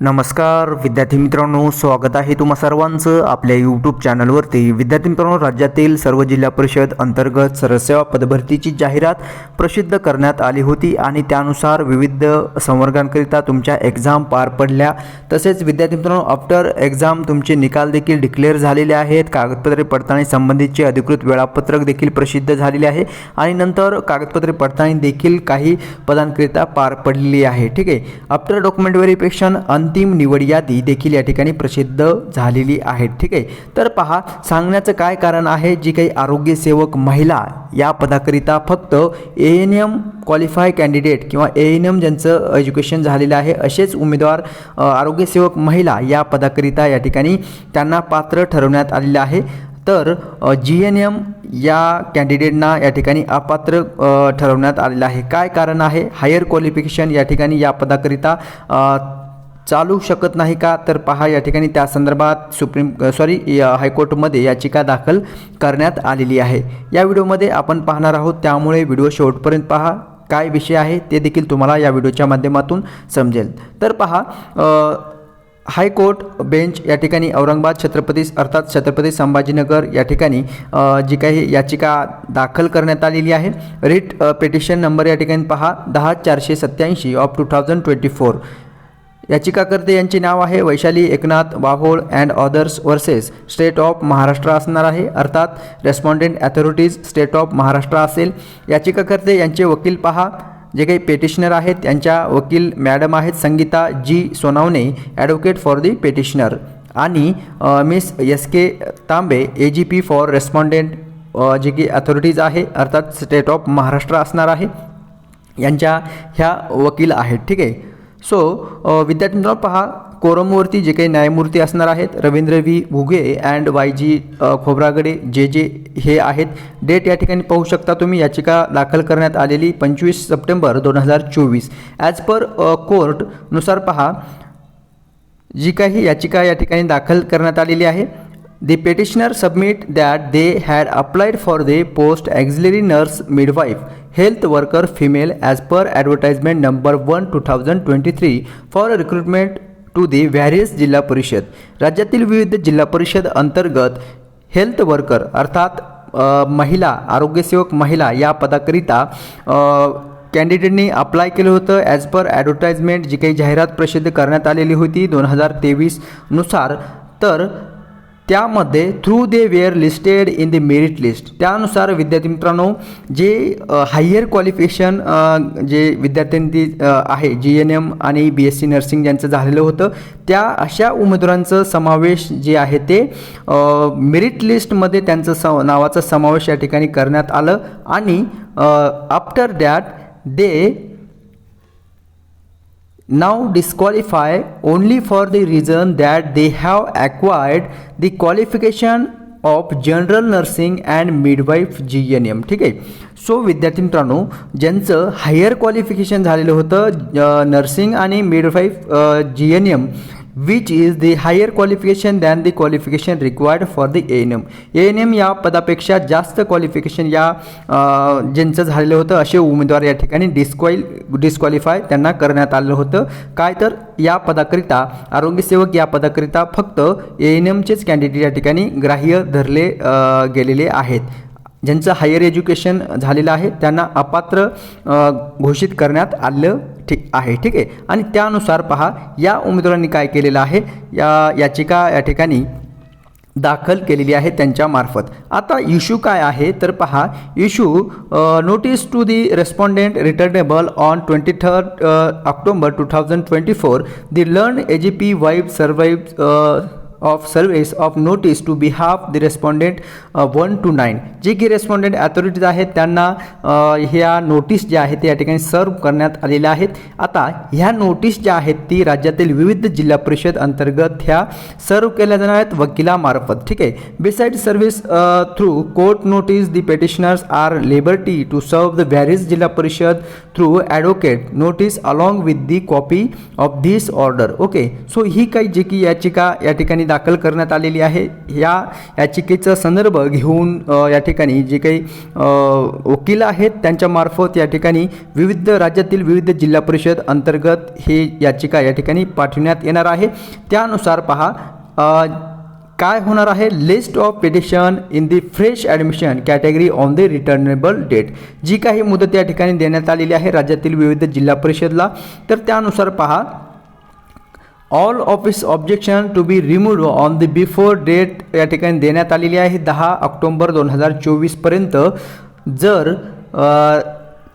नमस्कार विद्यार्थी मित्रांनो स्वागत आहे तुम्हा सर्वांचं आपल्या यूट्यूब चॅनलवरती विद्यार्थी मित्रांनो राज्यातील सर्व जिल्हा परिषद अंतर्गत सरसेवा पदभरतीची जाहिरात प्रसिद्ध करण्यात आली होती आणि त्यानुसार विविध संवर्गांकरिता तुमच्या एक्झाम पार पडल्या. तसेच विद्यार्थी मित्रांनो आफ्टर एक्झाम तुमचे निकाल देखील डिक्लेअर झालेले आहेत. कागदपत्रे पडताळणी संबंधीचे अधिकृत वेळापत्रक देखील प्रसिद्ध झालेले आहे. आणि नंतर कागदपत्रे पडताळणी देखील काही पदांकरिता पार पडलेली आहे. ठीक आहे? आफ्टर डॉक्युमेंट व्हेरिफिकेशन अंतिम निवड यादी देखील या ठिकाणी प्रसिद्ध झालेली आहे. ठीक आहे? तर पहा सांगण्याचं काय कारण आहे? जी काही आरोग्यसेवक महिला या पदाकरिता फक्त A N M qualify candidate किंवा ए एन एम ज्यांचं एज्युकेशन झालेलं आहे असेच उमेदवार आरोग्यसेवक महिला या पदाकरिता या ठिकाणी त्यांना पात्र ठरवण्यात आलेलं आहे. तर जी एन एम या कॅन्डिडेटना या ठिकाणी अपात्र ठरवण्यात आलेलं आहे. काय कारण आहे? हायर क्वालिफिकेशन या ठिकाणी या पदाकरिता चालू शकत नाही का? तर पहा या ठिकाणी त्या संदर्भात सुप्रीम सॉरी हायकोर्टमध्ये याचिका दाखल करण्यात आलेली आहे. या व्हिडिओमध्ये आपण पाहणार आहोत त्यामुळे व्हिडिओ शेवटपर्यंत पहा. काय विषय आहे ते देखील तुम्हाला या व्हिडिओच्या माध्यमातून समजेल. तर पहा हायकोर्ट बेंच या ठिकाणी औरंगाबाद छत्रपती अर्थात छत्रपती संभाजीनगर या ठिकाणी जी काही याचिका दाखल करण्यात आलेली आहे. रिट पिटिशन नंबर या ठिकाणी पहा. दहा चारशे सत्याऐंशी of two thousand twenty four याचिकाकर्ते यांचे नाव आहे Vaishali Eknath Vahol and others versus state of Maharashtra असणार आहे. अर्थात respondent authorities state of Maharashtra असेल. याचिकाकर्ते यांचे वकील पहा. जे काही पेटिशनर आहेत त्यांच्या वकील मॅडम आहेत Sangita G Sonawane advocate for the petitioner आणि miss S K Tambe A G P for respondent जे की अथॉरिटीज आहे अर्थात स्टेट ऑफ महाराष्ट्र असणार आहे. यांच्या ह्या वकील आहेत. ठीक आहे. सो uh, विद्यार्थी मित्रांनो पहा कोरमवरती जे काही न्यायमूर्ती असणार आहेत Ravindra V. Ghuge and Y G Khobragade जे जे हे आहेत डेट या ठिकाणी पाहू शकता तुम्ही याचिका दाखल करण्यात आलेली पंचवीस सप्टेंबर दोन हजार चोवीस. ॲज पर कोर्टनुसार पहा जी काही याचिका या ठिकाणी दाखल करण्यात आलेली आहे The petitioner submit that they had applied for the post auxiliary nurse midwife health worker female as per advertisement number one two thousand twenty three for recruitment to various Zilla Parishad राज्यातील विविध जिल्हा परिषद अंतर्गत health worker अर्थात महिला आरोग्यसेवक महिला या पदाकरिता अ, कॅन्डिडेटनी अप्लाय केलं होतं. ॲज पर ॲडव्हर्टाइजमेंट जी काही जाहिरात प्रसिद्ध करण्यात आलेली होती दोन हजार तेवीसनुसार तर त्यामध्ये through they were listed in the merit list त्यानुसार विद्यार्थी मित्रांनो जे हायर क्वालिफिकेशन जे विद्यार्थ्यांची आहे जी एन एम आणि बी एस सी नर्सिंग ज्यांचं झालेलं होतं त्या अशा उमेदवारांचं समावेश जे आहे ते मेरिट लिस्टमध्ये त्यांचं स नावाचा समावेश या ठिकाणी करण्यात आलं आणि after that they now disqualify only for the reason that they have acquired the qualification of general nursing and midwife G N M ठीक आहे? सो विद्यार्थी मित्रांनो ज्यांचं हायर क्वालिफिकेशन झालेलं होतं नर्सिंग आणि midwife G N M which is the higher qualification than the qualification required for the A N M A N M या पदापेक्षा जास्त क्वालिफिकेशन या ज्यांचं झालेलं होतं असे उमेदवार या ठिकाणी डिस्क्वाईल डिस्क्वालिफाय त्यांना करण्यात आलं होतं. काय तर या पदाकरिता आरोग्यसेवक या पदाकरिता फक्त ए एन एमचेच कॅन्डिडेट या ठिकाणी ग्राह्य धरले गेलेले आहेत. ज्यांचं हायर एज्युकेशन झालेलं आहे त्यांना अपात्र घोषित करण्यात आलं ठीक आहे ठीक आहे. आणि त्यानुसार पहा या उमेदवारांनी काय केलेलं आहे? या याचिका या ठिकाणी दाखल केलेली आहे त्यांच्यामार्फत आता इश्यू काय आहे? तर पहा issue notice to the respondent returnable on twenty third October two thousand twenty four the learn A G P waives survive of service of notice to behalf the respondent one two nine जे की respondent ॲथॉरिटीज आहेत त्यांना uh, ह्या notice ज्या आहेत या ठिकाणी सर्व करण्यात आलेल्या आहेत. आता ह्या नोटीस ज्या आहेत ती राज्यातील विविध जिल्हा परिषद अंतर्गत ह्या सर्व केल्या जाणार आहेत वकिलामार्फत. ठीक आहे? Beside service through court notice the petitioners are liberty to serve the various Zilla Parishad through advocate notice along with the copy of this order okay so ही काही जे की याचिका या ठिकाणी दाखल करण्यात आलेली आहे. या याचिकेचा संदर्भ घेऊन या ठिकाणी जे काही वकील आहेत त्यांच्यामार्फत या ठिकाणी विविध राज्यातील विविध जिल्हा परिषद अंतर्गत ही याचिका या ठिकाणी पाठवण्यात येणार आहे. त्यानुसार पहा काय होणार आहे? List of petition in the fresh admission category on the returnable date जी काही मुदत या ठिकाणी देण्यात आलेली आहे राज्यातील विविध जिल्हा परिषदला. तर त्यानुसार पहा all office objection to be remove on the before date या ठिकाणी देण्यात आलेली आहे. दहा ऑक्टोंबर दोन हजार चोवीसपर्यंत जर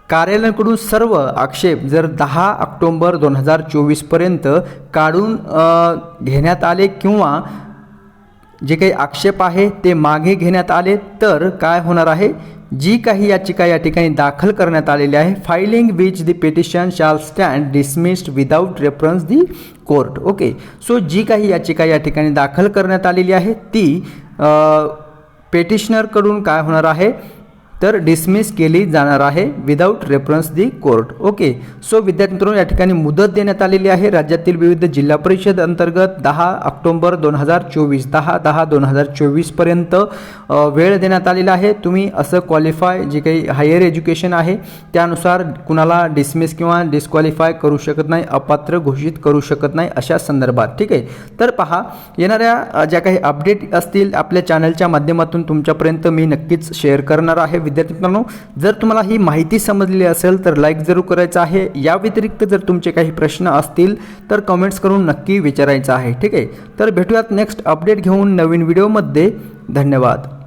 कार्यालयाकडून सर्व आक्षेप जर दहा ऑक्टोंबर दोन हजार चोवीसपर्यंत काढून घेण्यात आले किंवा जे काही आक्षेप आहे ते मागे घेण्यात आले तर काय होणार आहे? जी काही याचिका या ठिकाणी दाखल करण्यात आलेली आहे filing which the petition shall stand dismissed without reference the court okay so जी काही याचिका या ठिकाणी दाखल करण्यात आलेली आहे ती पेटिशनरकडून काय होणार आहे? तर डिसमिस केली जाणार आहे without reference the court okay so विद्यार्थी मित्रांनो या ठिकाणी मुदत देण्यात आलेली आहे. राज्यातील विविध जिल्हा परिषद अंतर्गत दहा ऑक्टोंबर दोन हजार चोवीस दहा दहा दोन हजार चोवीसपर्यंत वेळ देण्यात आलेला आहे. तुम्ही असं क्वालिफाय जे काही हायर एज्युकेशन आहे त्यानुसार कुणाला डिसमिस किंवा डिस्क्वालिफाय करू शकत नाही अपात्र घोषित करू शकत नाही अशा संदर्भात. ठीक आहे? तर पहा येणाऱ्या ज्या काही अपडेट असतील आपल्या चॅनलच्या माध्यमातून तुमच्यापर्यंत मी नक्कीच शेअर करणार आहे. विद्यार्थी मित्रांनो जर तुम्हाला ही माहिती समजलेली असेल तर लाईक जरूर करायचं आहे. या व्यतिरिक्त जर तुमचे काही प्रश्न असतील तर कमेंट्स करून नक्की विचारायचं आहे. ठीक आहे? तर भेटूयात नेक्स्ट अपडेट घेऊन नवीन व्हिडिओमध्ये धन्यवाद.